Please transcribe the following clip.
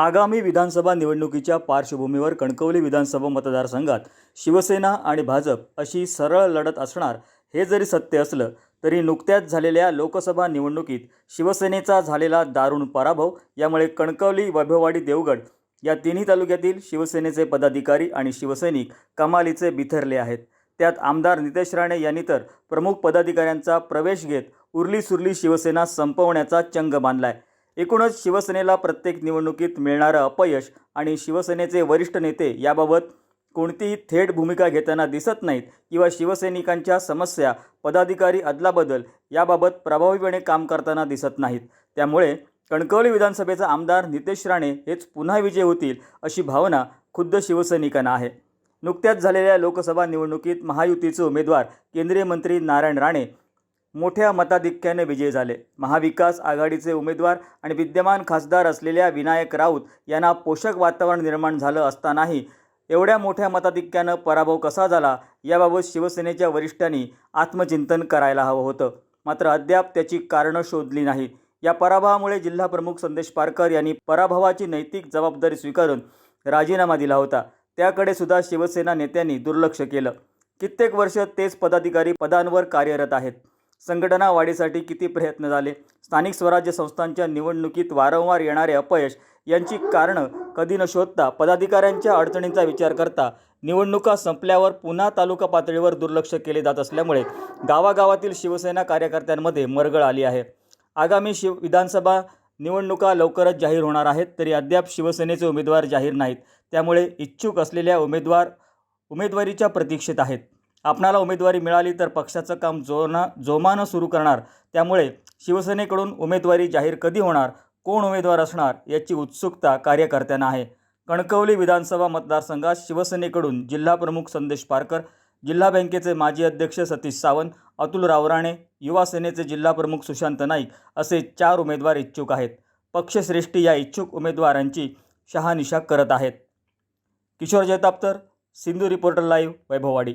आगामी विधानसभा निवडणुकीच्या पार्श्वभूमीवर कणकवली विधानसभा मतदारसंघात शिवसेना आणि भाजप अशी सरळ लढत असणार हे जरी सत्य असलं तरी नुकत्याच झालेल्या लोकसभा निवडणुकीत शिवसेनेचा झालेला दारुण पराभव यामुळे कणकवली वैभववाडी देवगड या तिन्ही तालुक्यातील शिवसेनेचे पदाधिकारी आणि शिवसैनिक कमालीचे बिथरले आहेत. त्यात आमदार नितेश राणे यांनी तर प्रमुख पदाधिकाऱ्यांचा प्रवेश घेत उरली सुरली शिवसेना संपवण्याचा चंग बांधलाय. एकूणच शिवसेनेला प्रत्येक निवडणुकीत मिळणारं अपयश आणि शिवसेनेचे वरिष्ठ नेते याबाबत कोणतीही थेट भूमिका घेताना दिसत नाहीत किंवा शिवसैनिकांच्या समस्या पदाधिकारी अदलाबदल याबाबत प्रभावीपणे काम करताना दिसत नाहीत. त्यामुळे कणकवली विधानसभेचा आमदार नितेश राणे हेच पुन्हा विजय होतील अशी भावना खुद्द शिवसैनिकांना आहे. नुकत्याच झालेल्या लोकसभा निवडणुकीत महायुतीचे उमेदवार केंद्रीय मंत्री नारायण राणे मोठ्या मताधिक्याने विजयी झाले. महाविकास आघाडीचे उमेदवार आणि विद्यमान खासदार असलेल्या विनायक राऊत यांना पोषक वातावरण निर्माण झालं असतानाही एवढ्या मोठ्या मताधिक्यानं पराभव कसा झाला याबाबत शिवसेनेच्या वरिष्ठांनी आत्मचिंतन करायला हवं होतं. मात्र अद्याप त्याची कारणं शोधली नाहीत. या पराभवामुळे जिल्हाप्रमुख संदेश पारकर यांनी पराभवाची नैतिक जबाबदारी स्वीकारून राजीनामा दिला होता. त्याकडे सुद्धा शिवसेना नेत्यांनी दुर्लक्ष केलं. कित्येक वर्ष तेच पदाधिकारी पदांवर कार्यरत आहेत. संघटना वाढीसाठी किती प्रयत्न झाले? स्थानिक स्वराज्य संस्थांच्या निवडणुकीत वारंवार येणारे अपयश यांची कारणं कधी न शोधता पदाधिकाऱ्यांच्या अडचणींचा विचार करता निवडणुका संपल्यावर पुन्हा तालुका पातळीवर दुर्लक्ष केले जात असल्यामुळे गावागावातील शिवसेना कार्यकर्त्यांमध्ये मरगळ आली आहे. आगामी शिव विधानसभा निवडणुका लवकरच जाहीर होणार आहेत तरी अद्याप शिवसेनेचे उमेदवार जाहीर नाहीत. त्यामुळे इच्छुक असलेल्या उमेदवार उमेदवारीच्या प्रतीक्षेत आहेत. आपणाला उमेदवारी मिळाली तर पक्षाचं काम जोना जोमानं सुरू करणार. त्यामुळे शिवसेनेकडून उमेदवारी जाहीर कधी होणार? कोण उमेदवार असणार? याची उत्सुकता कार्यकर्त्यांना आहे. कणकवली विधानसभा मतदारसंघात शिवसेनेकडून जिल्हाप्रमुख संदेश पारकर जिल्हा बँकेचे माजी अध्यक्ष सतीश सावंत अतुल रावराणे युवा सेनेचे जिल्हाप्रमुख सुशांत नाईक असे चार उमेदवार इच्छुक आहेत. पक्षश्रेष्ठी या इच्छुक उमेदवारांची शहानिशा करत आहेत. Kishor जयतापतर Sindhu reporter live Vaibhavwadi.